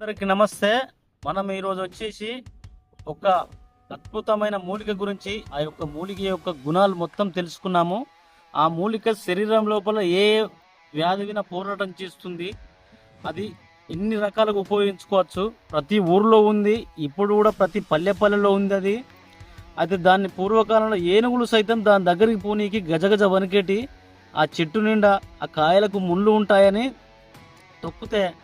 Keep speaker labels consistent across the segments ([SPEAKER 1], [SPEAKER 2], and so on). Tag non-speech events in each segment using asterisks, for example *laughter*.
[SPEAKER 1] అందరికి నమస్తే. మనం ఈరోజు వచ్చేసి ఒక అద్భుతమైన మూలిక గురించి ఆ యొక్క మూలిక యొక్క గుణాలు మొత్తం తెలుసుకున్నాము. ఆ మూలిక శరీరం లోపల ఏ ఏ వ్యాధి పోరాటం చేస్తుంది. అది ఎన్ని రకాలుగా ఉపయోగించుకోవచ్చు? ప్రతి ఊర్లో ఉంది ఇప్పుడు కూడా ప్రతి పల్లె పల్లెలో ఉంది అది. అయితే దాన్ని పూర్వకాలంలో ఏనుగులు సైతం దాని దగ్గరికి పోనీకి గజగజ వణికేటి ఆ చెట్టు నిండా ఆ కాయలకు ముళ్ళు ఉంటాయని తొక్కితే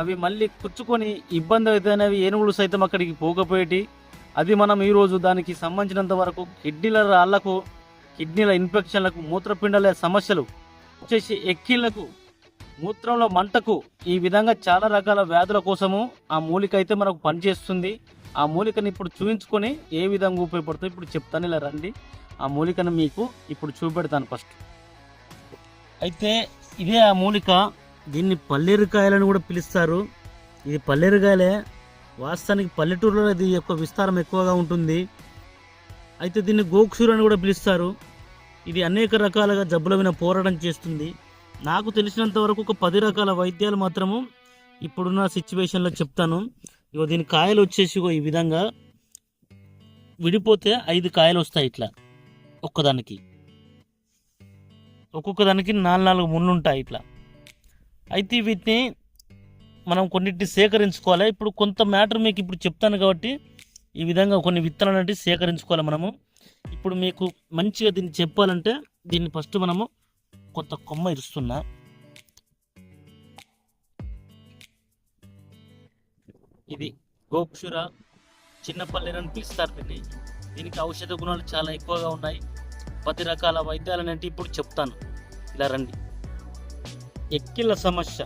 [SPEAKER 1] అవి మళ్ళీ కుచ్చుకొని ఇబ్బంది అవుతున్నవి ఏనుగులు సైతం అక్కడికి పోకపోయేటి. అది మనం ఈరోజు దానికి సంబంధించినంత వరకు కిడ్నీల రాళ్ళకు కిడ్నీల ఇన్ఫెక్షన్లకు మూత్రపిండాల సమస్యలు వచ్చేసి ఎక్కిళ్ళకు మూత్రంలో మంటకు ఈ విధంగా చాలా రకాల వ్యాధుల కోసము ఆ మూలిక అయితే మనకు పనిచేస్తుంది. ఆ మూలికను ఇప్పుడు చూపించుకొని ఏ విధంగా ఉపయోగపడుతుందో ఇప్పుడు చెప్తాను. ఇలా రండి. ఆ మూలికను మీకు ఇప్పుడు చూపెడతాను ఫస్ట్. అయితే ఇదే ఆ మూలిక దీన్ని పల్లేరుకాయలని కూడా పిలుస్తారు. ఇది పల్లేరుకాయలే వాస్తవానికి పల్లెటూరులో ఇది యొక్క విస్తారం ఎక్కువగా ఉంటుంది. అయితే దీన్ని గోక్షూర్ అని కూడా పిలుస్తారు. ఇది అనేక రకాలుగా జబ్బుల మీద పోరాటం చేస్తుంది. నాకు తెలిసినంత వరకు ఒక పది రకాల వైద్యాలు మాత్రము ఇప్పుడున్న సిచ్యువేషన్లో చెప్తాను. ఇగో దీని కాయలు వచ్చేసి ఈ విధంగా విడిపోతే ఐదు కాయలు వస్తాయి ఇట్లా. ఒక్కదానికి. ఒక్కొక్క దానికి నాలుగు నాలుగు ముళ్ళు ఉంటాయి ఇట్లా. అయితే వీటిని మనం కొన్నిటిని సేకరించుకోవాలి. ఇప్పుడు కొంత మ్యాటర్ మీకు ఇప్పుడు చెప్తాను కాబట్టి ఈ విధంగా కొన్ని విత్తనాలు అంటే సేకరించుకోవాలి మనము. ఇప్పుడు మీకు మంచిగా దీన్ని చెప్పాలంటే దీన్ని ఫస్ట్ మనము కొత్త కొమ్మ ఇరుస్తున్నా. ఇది గోక్షుర చిన్నపల్లెని అని పిలుస్తారు దీన్ని. దీనికి ఔషధ గుణాలు చాలా ఎక్కువగా ఉన్నాయి. పది రకాల వైద్యాలనంటే ఇప్పుడు చెప్తాను. ఇలా రండి. ఎక్కిళ్ళ సమస్య.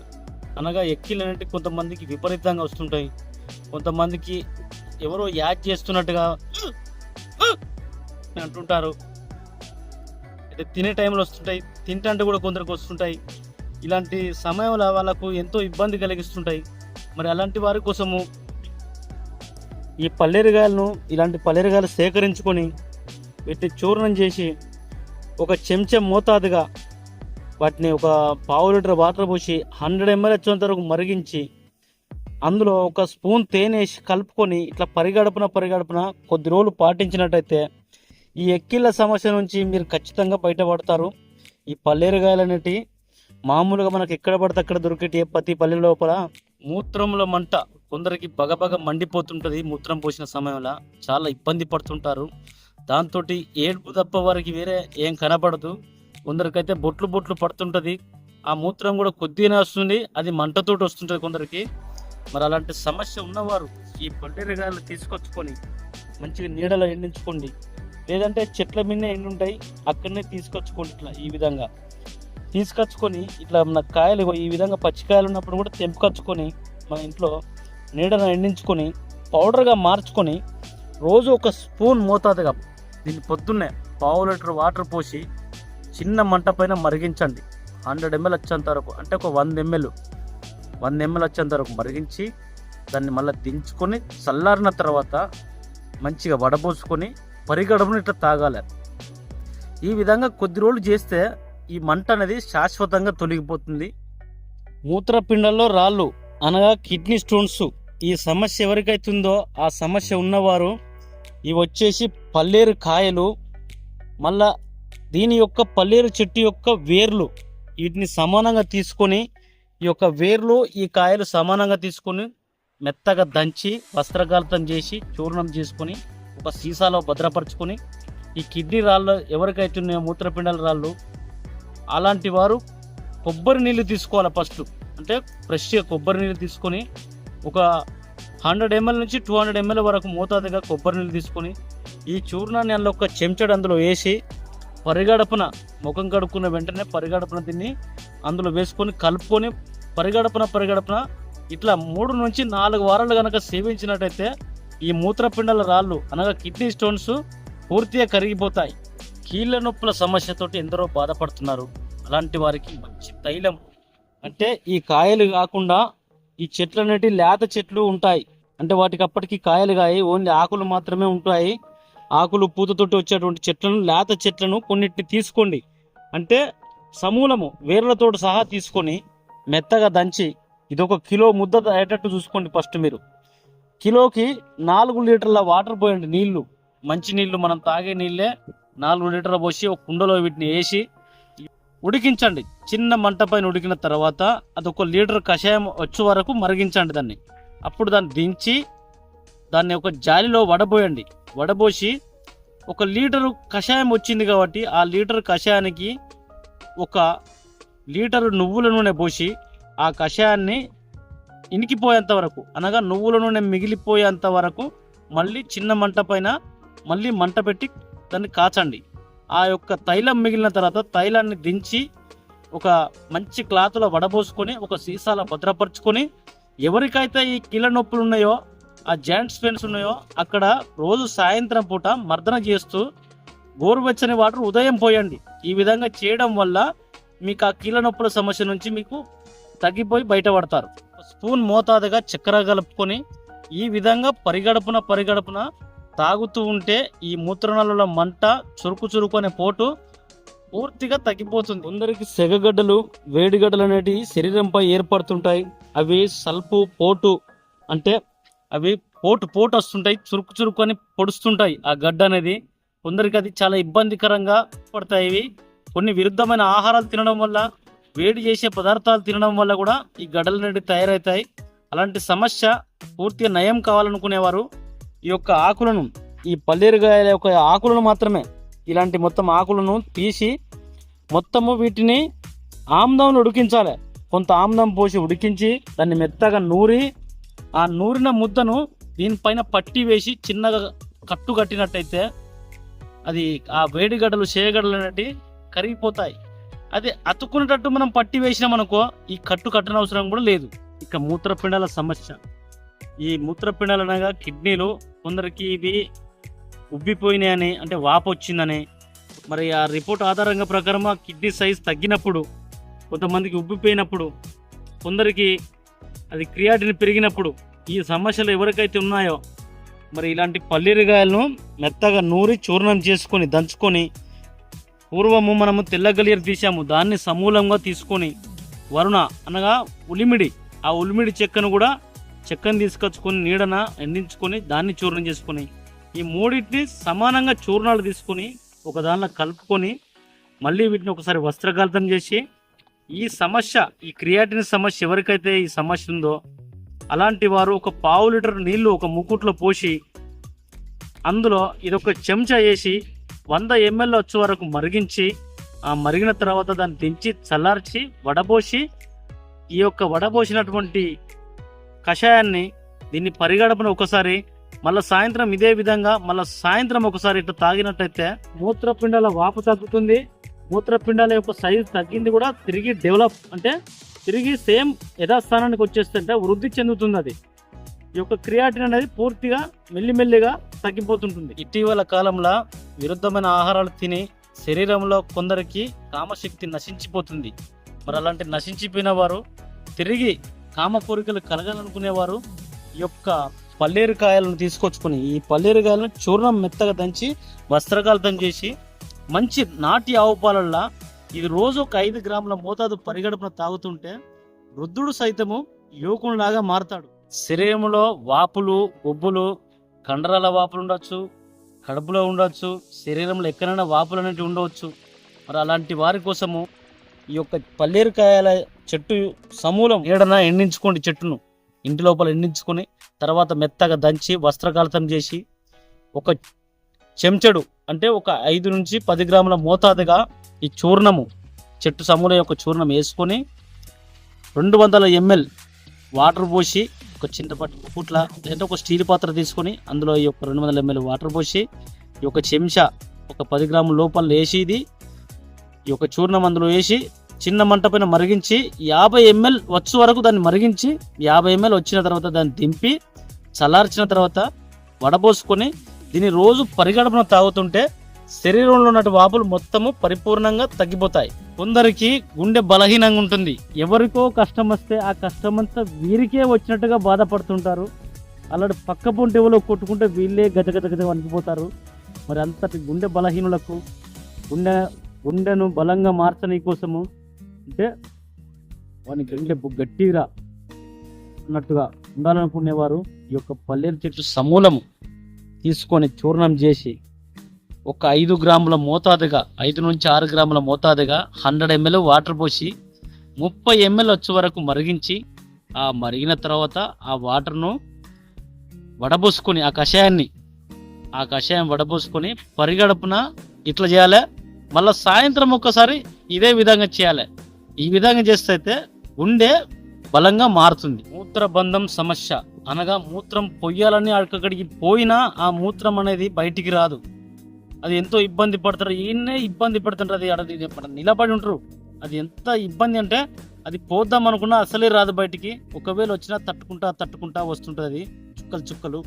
[SPEAKER 1] అనగా ఎక్కిళ్ళు అంటే కొంతమందికి విపరీతంగా వస్తుంటాయి. కొంతమందికి ఎవరో యాడ్ చేస్తున్నట్టుగా *clears throat* అంటుంటారు. అయితే తినే టైంలో వస్తుంటాయి. తింటే కూడా కొందరికి వస్తుంటాయి. ఇలాంటి సమయంలో వాళ్ళకు ఎంతో ఇబ్బంది కలిగిస్తుంటాయి. మరి అలాంటి వారి కోసము ఈ పల్లేరుగాయలను ఇలాంటి పల్లేరుగాయలు సేకరించుకొని వీటిని చూర్ణం చేసి ఒక చెంచా మోతాదుగా వాటిని ఒక పావు లీటర్ వాటర్ పోసి హండ్రెడ్ ఎంఎల్ వచ్చేంత వరకు మరిగించి అందులో ఒక స్పూన్ తేనె వేసి కలుపుకొని ఇట్లా పరిగడపన పరిగడపన కొద్ది రోజులు పాటించినట్టయితే ఈ ఎక్కిళ్ళ సమస్య నుంచి మీరు ఖచ్చితంగా బయటపడతారు. ఈ పల్లేరుగాయలు అనేటి మామూలుగా మనకు ఎక్కడ పడితే అక్కడ దొరికేటి ప్రతి పల్లె లోపల మూత్రంలో మంట కొందరికి బగబగ మండిపోతుంటుంది మూత్రం పోసిన సమయంలో. చాలా ఇబ్బంది పడుతుంటారు. దాంతో ఏడుపు తప్ప వారికి వేరే ఏం కనపడదు. కొందరికైతే బొట్లు బొట్లు పడుతుంటుంది. ఆ మూత్రం కూడా కొద్దిగానే వస్తుంది. అది మంటతోటి వస్తుంటుంది కొందరికి. మరి అలాంటి సమస్య ఉన్నవారు ఈ పల్లెరుగాయలు తీసుకొచ్చుకొని మంచిగా నీడలో ఎండించుకోండి. లేదంటే చెట్ల మీద ఎండి ఉంటాయి అక్కడనే తీసుకొచ్చుకోండి ఇట్లా ఈ విధంగా. తీసుకొచ్చుకొని ఇట్లా మన కాయలు ఈ విధంగా పచ్చికాయలు ఉన్నప్పుడు కూడా తెంపుకొచ్చుకొని మన ఇంట్లో నీడను ఎండించుకొని పౌడర్గా మార్చుకొని రోజు ఒక స్పూన్ మోతాదుగా దీన్ని పొద్దున్నే పావు లీటర్ వాటర్ పోసి చిన్న మంట పైన మరిగించండి. హండ్రెడ్ ఎంఎల్ వచ్చేంత వరకు అంటే ఒక వంద ఎంఎల్ వంద ఎంఎల్ వచ్చేంత వరకు మరిగించి దాన్ని మళ్ళీ దించుకొని చల్లారిన తర్వాత మంచిగా వడబోసుకొని పరిగడమును ఇట్లా తాగాలి. ఈ విధంగా కొద్ది రోజులు చేస్తే ఈ మంట అనేది శాశ్వతంగా తొలగిపోతుంది. మూత్రపిండాల్లో రాళ్ళు అనగా కిడ్నీ స్టోన్స్ ఈ సమస్య ఎవరికైతుందో ఆ సమస్య ఉన్నవారు ఇవి వచ్చేసి పల్లేరు కాయలు మళ్ళా దీని యొక్క పల్లేరు చెట్టు యొక్క వేర్లు వీటిని సమానంగా తీసుకొని ఈ యొక్క వేర్లు ఈ కాయలు సమానంగా తీసుకొని మెత్తగా దంచి వస్త్రకాలితం చేసి చూర్ణం చేసుకొని ఒక సీసాలో భద్రపరచుకొని ఈ కిడ్నీ రాళ్ళు ఎవరికైతే ఉన్నాయో మూత్రపిండాల రాళ్ళు అలాంటి వారు కొబ్బరి నీళ్ళు తీసుకోవాలి ఫస్ట్. అంటే ఫ్రెష్గా కొబ్బరి నీళ్ళు తీసుకొని ఒక హండ్రెడ్ ఎంఎల్ నుంచి టూ హండ్రెడ్ ఎంఎల్ వరకు మోతాదుగా కొబ్బరి నీళ్ళు తీసుకొని ఈ చూర్ణాన్ని అందులో ఒక చెంచడు అందులో వేసి పరిగడపన ముఖం కడుక్కున్న వెంటనే పరిగడపన దీన్ని అందులో వేసుకొని కలుపుకొని పరిగడపన పరిగడపన ఇట్లా మూడు నుంచి నాలుగు వారాలు కనుక సేవించినట్టయితే ఈ మూత్రపిండాల రాళ్ళు అనగా కిడ్నీ స్టోన్స్ పూర్తిగా కరిగిపోతాయి. కీళ్ళ నొప్పుల సమస్యతోటి ఎందరో బాధపడుతున్నారు. అలాంటి వారికి మంచి తైలం. అంటే ఈ కాయలు కాకుండా ఈ చెట్లు అనేటి లేత చెట్లు ఉంటాయి. అంటే వాటికి అప్పటికి కాయలు కాయి ఓన్లీ ఆకులు మాత్రమే ఉంటాయి. ఆకులు పూతతోటి వచ్చేటువంటి చెట్లను లేత చెట్లను కొన్నిటిని తీసుకోండి. అంటే సమూలము వేర్లతో సహా తీసుకొని మెత్తగా దంచి ఇది ఒక కిలో ముద్ద అయ్యేటట్టు చూసుకోండి ఫస్ట్ మీరు. కిలోకి నాలుగు లీటర్ల వాటర్ పోయండి నీళ్ళు. మంచి నీళ్ళు మనం తాగే నీళ్ళే నాలుగు లీటర్ల పోసి ఒక కుండలో వీటిని వేసి ఉడికించండి. చిన్న మంట పైన ఉడికిన తర్వాత అది ఒక లీటర్ కషాయం వచ్చే వరకు మరిగించండి దాన్ని. అప్పుడు దాన్ని దించి దాన్ని ఒక జాలిలో వడబోయండి. వడబోసి ఒక లీటరు కషాయం వచ్చింది కాబట్టి ఆ లీటర్ కషాయానికి ఒక లీటరు నువ్వుల నూనె పోసి ఆ కషాయాన్ని ఇనికిపోయేంత వరకు అనగా నువ్వుల నూనె మిగిలిపోయేంత వరకు మళ్ళీ చిన్న మంట పైన మళ్ళీ మంట పెట్టి దాన్ని కాచండి. ఆ యొక్క తైలం మిగిలిన తర్వాత తైలాన్ని దించి ఒక మంచి క్లాత్లో వడబోసుకొని ఒక సీసాలో భద్రపరుచుకొని ఎవరికైతే ఈ కీళ్ళ నొప్పులు ఉన్నాయో ఆ జాయింట్ పెయిన్స్ ఉన్నాయో అక్కడ రోజు సాయంత్రం పూట మర్దన చేస్తూ గోరువెచ్చని వాటర్ ఉదయం పోయండి. ఈ విధంగా చేయడం వల్ల మీకు ఆ కీళ్ళ నొప్పుల సమస్య నుంచి మీకు తగ్గిపోయి బయటపడతారు. స్పూన్ మోతాదుగా చక్కెర కలుపుకొని ఈ విధంగా పరిగడపున పరిగడపున తాగుతూ ఉంటే ఈ మూత్రనాళాల మంట చురుకు చురుకు అనే పోటు పూర్తిగా తగ్గిపోతుంది. కొందరికి సెగగడ్డలు వేడిగడ్డలు అనేటివి శరీరంపై ఏర్పడుతుంటాయి. అవి సల్పు పోటు అంటే అవి పోటు పోటు వస్తుంటాయి చురుకు చురుకు అని పొడుస్తుంటాయి ఆ గడ్డ అనేది. కొందరికి అది చాలా ఇబ్బందికరంగా పడతాయి ఇవి. కొన్ని విరుద్ధమైన ఆహారాలు తినడం వల్ల వేడి చేసే పదార్థాలు తినడం వల్ల కూడా ఈ గడ్డలు అనేవి తయారవుతాయి. అలాంటి సమస్య పూర్తిగా నయం కావాలనుకునేవారు ఈ యొక్క ఆకులను ఈ పల్లీరుగాయల యొక్క ఆకులను మాత్రమే. ఇలాంటి మొత్తం ఆకులను తీసి మొత్తము వీటిని ఆమ్దంలో ఉడికించాలి. కొంత ఆమ్దం పోసి ఉడికించి దాన్ని మెత్తగా నూరి ఆ నూరిన ముద్దను దీనిపైన పట్టి వేసి చిన్నగా కట్టు కట్టినట్టయితే అది ఆ వేడిగడ్డలు చేయగడలు అనేటివి కరిగిపోతాయి. అదే అతుక్కునేటట్టు మనం పట్టి వేసినాం అనుకో ఈ కట్టు కట్టనవసరం అవసరం కూడా లేదు. ఇక మూత్రపిండాల సమస్య. ఈ మూత్రపిండాలు అనగా కిడ్నీలు కొందరికి ఇవి ఉబ్బిపోయినాయని అంటే వాపు వచ్చిందని మరి ఆ రిపోర్ట్ ఆధారంగా ప్రకారం ఆ కిడ్నీ సైజ్ తగ్గినప్పుడు కొంతమందికి ఉబ్బిపోయినప్పుడు కొందరికి అది క్రియాటిన్ పెరిగినప్పుడు ఈ సమస్యలు ఎవరికైతే ఉన్నాయో మరి ఇలాంటి పల్లీరగాయలను మెత్తగా నూరి చూర్ణం చేసుకొని దంచుకొని పూర్వము మనము తెల్లగలియరు తీసాము దాన్ని సమూలంగా తీసుకొని వరుణ అనగా ఉలిమిడి ఆ ఉలిమిడి చెక్కను కూడా చెక్కను తీసుకొచ్చుకొని నీడన ఎండించుకొని దాన్ని చూర్ణం చేసుకొని ఈ మూడింటిని సమానంగా చూర్ణాలు తీసుకొని ఒక దానిలో కలుపుకొని మళ్ళీ వీటిని ఒకసారి వస్త్రకాలితం చేసి ఈ సమస్య ఈ క్రియాటిన్ సమస్య ఎవరికైతే ఈ సమస్య ఉందో అలాంటి వారు ఒక పావు లీటర్ నీళ్ళు ఒక ముకుట్లో పోసి అందులో ఇదొక చెంచా వేసి వంద ఎంఎల్ వచ్చే వరకు మరిగించి ఆ మరిగిన తర్వాత దాన్ని దించి చల్లార్చి వడబోసి ఈ యొక్క వడబోసినటువంటి కషాయాన్ని దీన్ని పరిగడపన ఒకసారి మళ్ళీ సాయంత్రం ఇదే విధంగా మళ్ళీ సాయంత్రం ఒకసారి ఇట్లా తాగినట్టయితే మూత్రపిండాల వాపు తగ్గుతుంది. మూత్రపిండాల యొక్క సైజు తగ్గింది కూడా తిరిగి డెవలప్ అంటే తిరిగి సేమ్ యథాస్థానానికి వచ్చేస్తుంటే వృద్ధి చెందుతుంది అది ఈ యొక్క క్రియాటిన్ అనేది పూర్తిగా మెల్లిమెల్లిగా తగ్గిపోతుంటుంది. ఇటీవల కాలంలో విరుద్ధమైన ఆహారాలు తిని శరీరంలో కొందరికి కామశక్తి నశించిపోతుంది. మరి అలాంటి నశించిపోయిన వారు తిరిగి కామ కోరికలు కలగాలనుకునేవారు ఈ యొక్క పల్లేరుకాయలను తీసుకొచ్చుకొని ఈ పల్లేరుకాయలను చూర్ణం మెత్తగా దంచి వస్త్రకాలితం చేసి మంచి నాటి ఆవు పాలల్లో ఇది రోజు ఒక ఐదు గ్రాముల మోతాదు పరిగడుపున తాగుతుంటే వృద్ధుడు సైతము యువకునిలాగా మారతాడు. శరీరంలో వాపులు బొబ్బులు కండరాల వాపులు ఉండొచ్చు కడుపులో ఉండొచ్చు శరీరంలో ఎక్కడైనా వాపులు అనేవి ఉండవచ్చు. మరి అలాంటి వారి కోసము ఈ యొక్క పల్లేరుకాయల చెట్టు సమూలం ఏడన ఎండించుకోండి చెట్టును. ఇంటి లోపల ఎండించుకొని తర్వాత మెత్తగా దంచి వస్త్రకాలితం చేసి ఒక చెంచడు అంటే ఒక ఐదు నుంచి పది గ్రాముల మోతాదుగా ఈ చూర్ణము చెట్టు సమూల యొక్క చూర్ణం వేసుకొని రెండు వందల ఎంఎల్ వాటర్ పోసి ఒక చిన్న పూట్ల లేదంటే ఒక స్టీల్ పాత్ర తీసుకొని అందులో ఈ యొక్క రెండు వందల ఎంఎల్ వాటర్ పోసి ఈ యొక్క చెంచా ఒక పది గ్రాముల లోపల వేసి ఇది ఈ యొక్క చూర్ణం అందులో వేసి చిన్న మంట పైన మరిగించి యాభై ఎంఎల్ వచ్చు వరకు దాన్ని మరిగించి యాభై ఎంఎల్ వచ్చిన తర్వాత దాన్ని దింపి చల్లార్చిన తర్వాత వడబోసుకొని దీన్ని రోజు పరిగడపన తాగుతుంటే శరీరంలో ఉన్నటువంటి వాపులు మొత్తము పరిపూర్ణంగా తగ్గిపోతాయి. కొందరికి గుండె బలహీనంగా ఉంటుంది. ఎవరికో కష్టం వస్తే ఆ కష్టం అంతా వీరికే వచ్చినట్టుగా బాధపడుతుంటారు. అలాంటి పక్క పొంటెవలో కొట్టుకుంటే వీళ్ళే గజ వణికిపోతారు. మరి అంతటి గుండె బలహీనులకు గుండె గుండెను బలంగా మార్చని కోసము అంటే వాని గుండె గట్టిగా ఉన్నట్టుగా ఉండాలనుకునేవారు. ఈ యొక్క పల్లేరు చెట్టు సమూలము. తీసుకొని చూర్ణం చేసి ఒక ఐదు గ్రాముల మోతాదుగా ఐదు నుంచి ఆరు గ్రాముల మోతాదుగా హండ్రెడ్ ఎంఎల్ వాటర్ పోసి ముప్పై ఎంఎల్ వచ్చే వరకు మరిగించి ఆ మరిగిన తర్వాత ఆ వాటర్ను వడబోసుకొని ఆ కషాయాన్ని ఆ కషాయం వడబోసుకొని పరిగడుపున ఇట్లా చేయాలి. మళ్ళీ సాయంత్రం ఒక్కసారి ఇదే విధంగా చేయాలి. ఈ విధంగా చేస్తే అయితే ఉండే బలంగా మారుతుంది. మూత్రబంధం సమస్య. అనగా మూత్రం పొయ్యాలని అక్కడికి పోయినా ఆ మూత్రం అనేది బయటికి రాదు. అది ఎంతో ఇబ్బంది పడతారు. ఈయన్నే ఇబ్బంది పడుతుంటారు. అది నిలబడి ఉంటారు. అది ఎంత ఇబ్బంది అంటే అది పోద్దాం అనుకున్నా అసలే రాదు బయటికి. ఒకవేళ వచ్చినా తట్టుకుంటా తట్టుకుంటా వస్తుంటుంది. అది చుక్కలు చుక్కలు.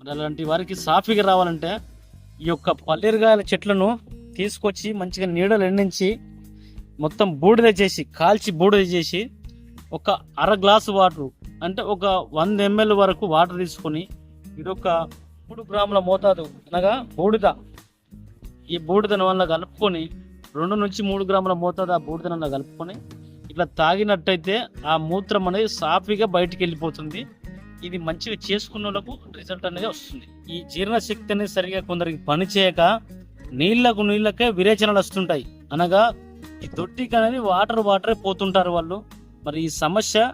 [SPEAKER 1] మరి అలాంటి వారికి సాఫీగా రావాలంటే ఈ యొక్క పల్లేరుగాయల చెట్లను తీసుకొచ్చి మంచిగా నీడలు ఎండించి మొత్తం బూడిద చేసి కాల్చి బూడిద చేసి ఒక అర గ్లాసు వాటర్ అంటే ఒక వంద ఎంఎల్ వరకు వాటర్ తీసుకొని ఇది ఒక మూడు గ్రాముల మోతాదు అనగా బూడిద. ఈ బూడిదను వల్ల కలుపుకొని రెండు నుంచి మూడు గ్రాముల మోతాదు ఆ బూడిదనంలో కలుపుకొని ఇట్లా తాగినట్టయితే ఆ మూత్రం అనేది సాఫీగా బయటికి వెళ్ళిపోతుంది. ఇది మంచిగా చేసుకున్న వాళ్ళకు రిజల్ట్ అనేది వస్తుంది. ఈ జీర్ణశక్తి అనేది సరిగా కొందరికి పనిచేయక నీళ్ళకు నీళ్ళకే విరేచనలు వస్తుంటాయి. అనగా ఈ దొడ్డికి అనేది వాటర్ వాటరే పోతుంటారు వాళ్ళు. మరి ఈ సమస్య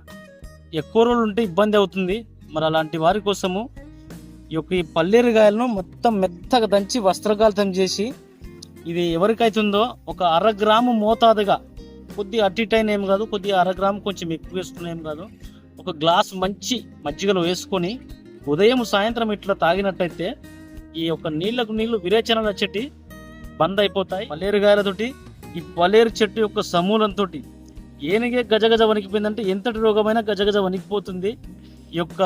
[SPEAKER 1] ఎక్కువ రోజులు ఉంటే ఇబ్బంది అవుతుంది. మరి అలాంటి వారి కోసము ఈ యొక్క ఈ పల్లేరుగాయలను మొత్తం మెత్తగా దంచి వస్త్రకాలితం చేసి ఇది ఎవరికైతుందో ఒక అర గ్రాము మోతాదుగా కొద్ది అటు ఏం కాదు కొద్దిగా అర గ్రాము కొంచెం ఎక్కువ వేసుకున్న ఏం కాదు ఒక గ్లాస్ మంచి మజ్జిగలో వేసుకొని ఉదయం సాయంత్రం ఇట్లా తాగినట్టయితే ఈ యొక్క నీళ్ళకు నీళ్ళు విరేచనలు చెట్టు బంద్ అయిపోతాయి. పల్లేరుగాయలతోటి ఈ పల్లేరు చెట్టు యొక్క సమూలంతో ఏనుగే గజగజ వణికిపోయిందంటే ఎంతటి రోగమైనా గజగజ వణికిపోతుంది. ఈ యొక్క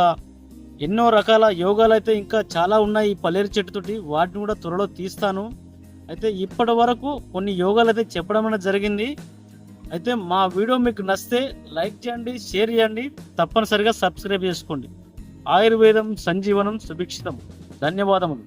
[SPEAKER 1] ఎన్నో రకాల యోగాలు అయితే ఇంకా చాలా ఉన్నాయి ఈ పల్లేరు చెట్టుతోటి. వాటిని కూడా త్వరలో తీస్తాను. అయితే ఇప్పటి వరకు కొన్ని యోగాలు అయితే చెప్పడం అనేది జరిగింది. అయితే మా వీడియో మీకు నచ్చితే లైక్ చేయండి షేర్ చేయండి. తప్పనిసరిగా సబ్స్క్రైబ్ చేసుకోండి. ఆయుర్వేదం సంజీవనం సుభిక్షితం. ధన్యవాదములు.